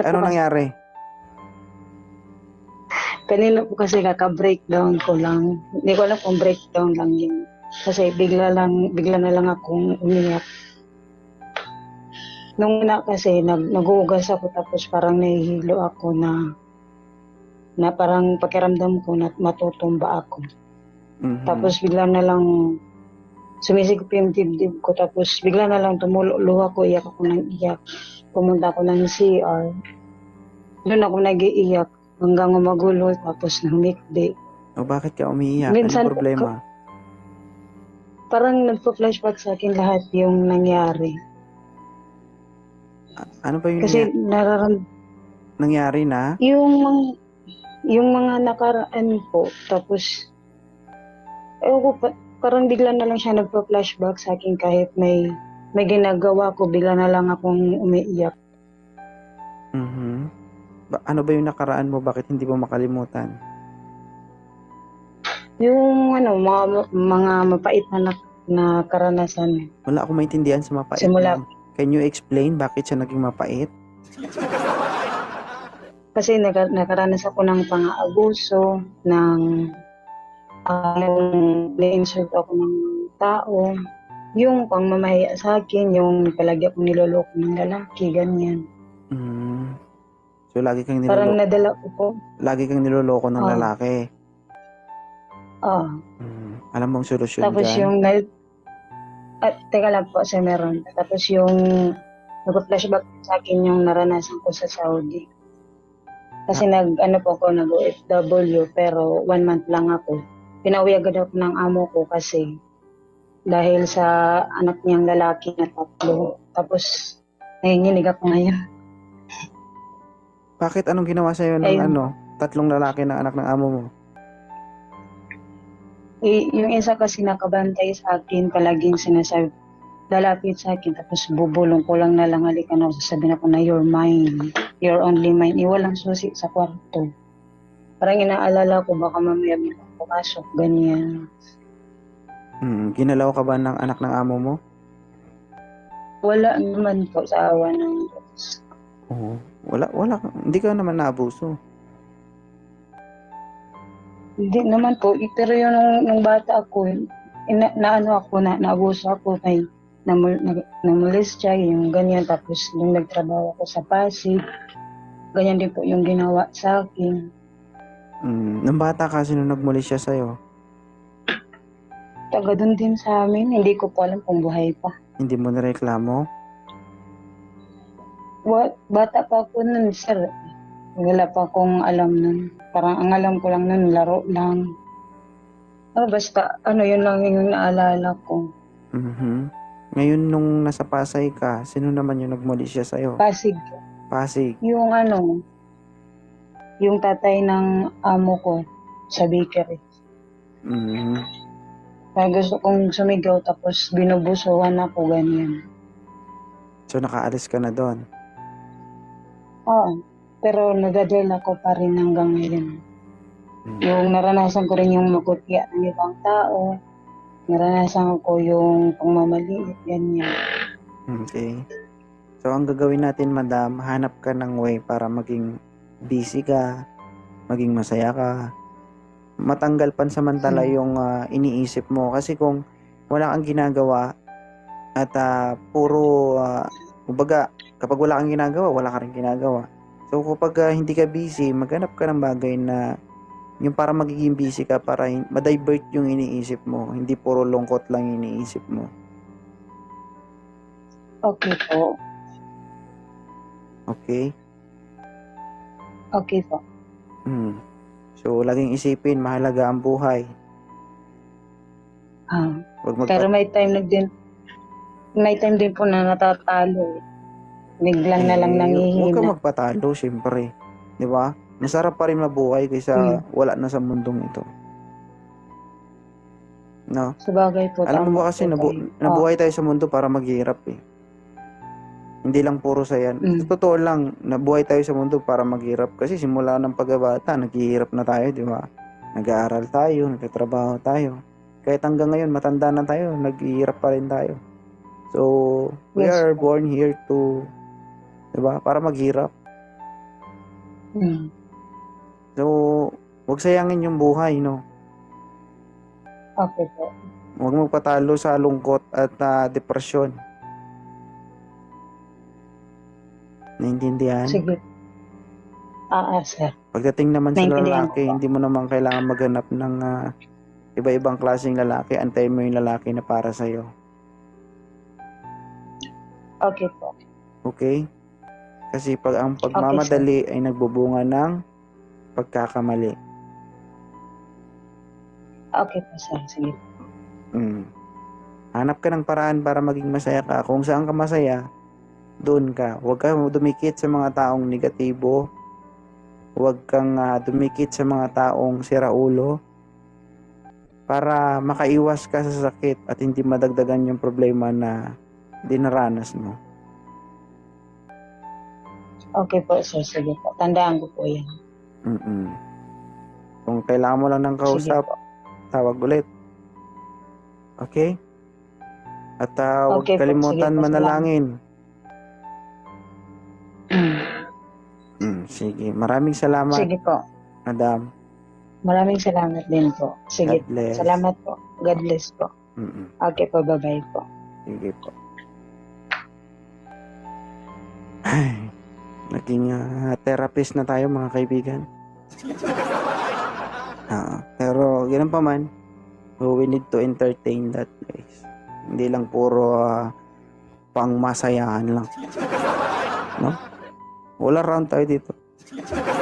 Bakit? Ano nangyari? Kanina po kasi kaka-breakdown ko lang. Hindi ko alam kung breakdown lang yun. Kasi bigla lang, bigla na lang akong umiyak. Nung una kasi, nag, nag-uugas ako tapos parang nahihilo ako na na parang pakiramdam ko na matutumba ako. Mhm. Tapos bigla na lang sumisigop yung dibdib ko tapos bigla na lang tumulo luha ko, iyak ako ng iyak. Pumunta ako ng CR. Doon ako nag-iiyak hanggang magulo tapos humikbi. O bakit ka umiiyak? Minsan Anong problema? Parang nagpo-flashback sa akin lahat yung nangyari. A- Ano ba yung Kasi nangyari, nararam nangyari na? yung mga- yung mga nakaraan po tapos ewan ko pa, parang bigla na lang siya nagpo-flashback sa akin kahit may may ginagawa ko bigla na lang akong umiiyak. Mhm. Ba- ano ba yung nakaraan mo? Bakit hindi mo makalimutan? Yung ano mga mga mapait na na, na karanasan. Wala akong maintindihan sa mapait. Simula- mo. Can you explain bakit siya naging mapait? Kasi naka, nakaranas ako ng pang-aabuso, ng uh, na-insult ako ng tao, yung pangmamahiya sa akin, yung palagi akong niloloko ng lalaki, ganyan. Mhm. So lagi kang Parang niloloko, nadala ko po. lagi kang niloloko ng Ah. lalaki. Ah, Mhm. Alam mong solusyon tapos dyan? yung na, at teka lang po, sa meron. Tapos yung nag-flashback sa akin yung naranasan ko sa Saudi. Kasi nag, ano po ako, nag-OFW, pero one month lang ako. Pinauwi agad ako ng amo ko kasi dahil sa anak niyang lalaki na tatlo. Tapos, nanginginig ako ngayon. Bakit anong ginawa sa'yo ng Ayun. ano? Tatlong lalaki na anak ng amo mo? I, yung isa kasi nakabantay sa akin, palaging sinasabi, lalapit sa akin, tapos bubulong ko lang na lang, halika na, sasabihin ako na, you're mine, you're only mine. Iwalang susi sa kwarto. Parang inaalala ko, baka mamaya may pumasok, ganyan. Mhm. Ginalaw ka ba ng anak ng amo mo? Wala naman po sa awa ng Diyos. Oo. Wala, wala. Hindi ka naman naabuso. Hindi naman po, pero yung nung, nung bata ako, ina, na ano ako, na, naabuso ako, may namul, na, siya, yung ganyan, tapos nung nagtrabaho ako sa Pasig, ganyan din po yung ginawa sa akin. Mm. Nung bata ka, sino nagmuli siya sa'yo? Taga doon din sa amin, hindi ko po alam kung buhay pa. Hindi mo nareklamo? Wa- Bata pa ako nun, sir. Wala pa akong alam nun. Parang ang alam ko lang nun, laro lang. Oh, basta, ano, yun lang yung naalala ko. Mhm. Ngayon, nung nasa Pasay ka, sino naman yung nagmuli siya sa'yo? Pasig, Pasig. yung ano, yung tatay ng amo ko sa bakery. Mhm. Kaya gusto kong sumigaw tapos binubusuhan ako, ganyan. So, nakaalis ka na doon. Oo. Pero nagadala ko pa rin hanggang ngayon. Mm. Yung naranasan ko rin yung magkutya ng ibang tao. Naranasan ko yung pangmamaliit, ganyan. Okay. So, ang gagawin natin, madam, hanap ka ng way para maging busy ka, maging masaya ka, matanggal pansamantala Hmm. yung ah, iniisip mo. Kasi kung wala kang ginagawa at ah, puro, uh, kumbaga, kapag wala kang ginagawa, wala ka rin ginagawa. So, kapag ah, hindi ka busy, maghanap ka ng bagay na yung para magiging busy ka para ma-divert yung iniisip mo. Hindi puro lungkot lang iniisip mo. Okay po. Okay? Okay po. Hmm. So, laging isipin, mahalaga ang buhay. Ah, Huwag magpa- pero may time na din, may time din po na natatalo. eh. Biglang na lang Eh, Huwag nangihina. ka magpatalo, syempre. Di ba? Masarap pa rin mabuhay kaysa Hmm. wala na sa mundong ito. No? Sabagay po. Alam mo tama ba kasi po nabu- kayo. nabuhay tayo sa mundo para maghihirap eh. Hindi lang puro saya. Mm. Totoo lang, nabuhay tayo sa mundo para maghirap. Kasi simula ng pagkabata, naghihirap na tayo, di ba? Nag-aaral tayo, nagtatrabaho tayo. Kahit hanggang ngayon, matanda na tayo, naghihirap pa rin tayo. So, we Yes, are born here to, di ba? Para maghirap. Mm. So, huwag sayangin yung buhay, no? Okay po. Huwag magpatalo sa lungkot at ah, depresyon. Naintindihan? Sige. Ah, ah, sir. Pagdating naman sa lalaki, hindi mo naman kailangan maghanap ng ah, iba-ibang klaseng lalaki. Antayin mo yung lalaki na para sa'yo. Okay po. Okay? Kasi pag ang pagmamadali ay nagbubunga ng pagkakamali. Okay po, sir. Sige. Mm. Hanap ka ng paraan para maging masaya ka. Kung saan ka masaya, doon ka. Huwag ka dumikit sa mga taong negatibo. Huwag kang ah, dumikit sa mga taong siraulo para makaiwas ka sa sakit at hindi madagdagan yung problema na dinaranas mo. Okay po, sir. Sige po. Tandaan ko po yan. Mm-mm. Kung kailangan mo lang ng kausap, po. tawag ulit. Okay? At ah, huwag Okay po, kalimutan po, manalangin. Mm. Sige. Maraming salamat, Sige po. Madam. Maraming salamat din po. Sige. God bless. Salamat po. God bless po. Mm-mm. Okay po. Bye-bye po. Sige po. Ay, naging ah, therapist na tayo mga kaibigan. Ah, pero ganun pa man, we need to entertain that place. Hindi lang puro ah, pangmasayahan lang. No? All around tayo dito. teacher.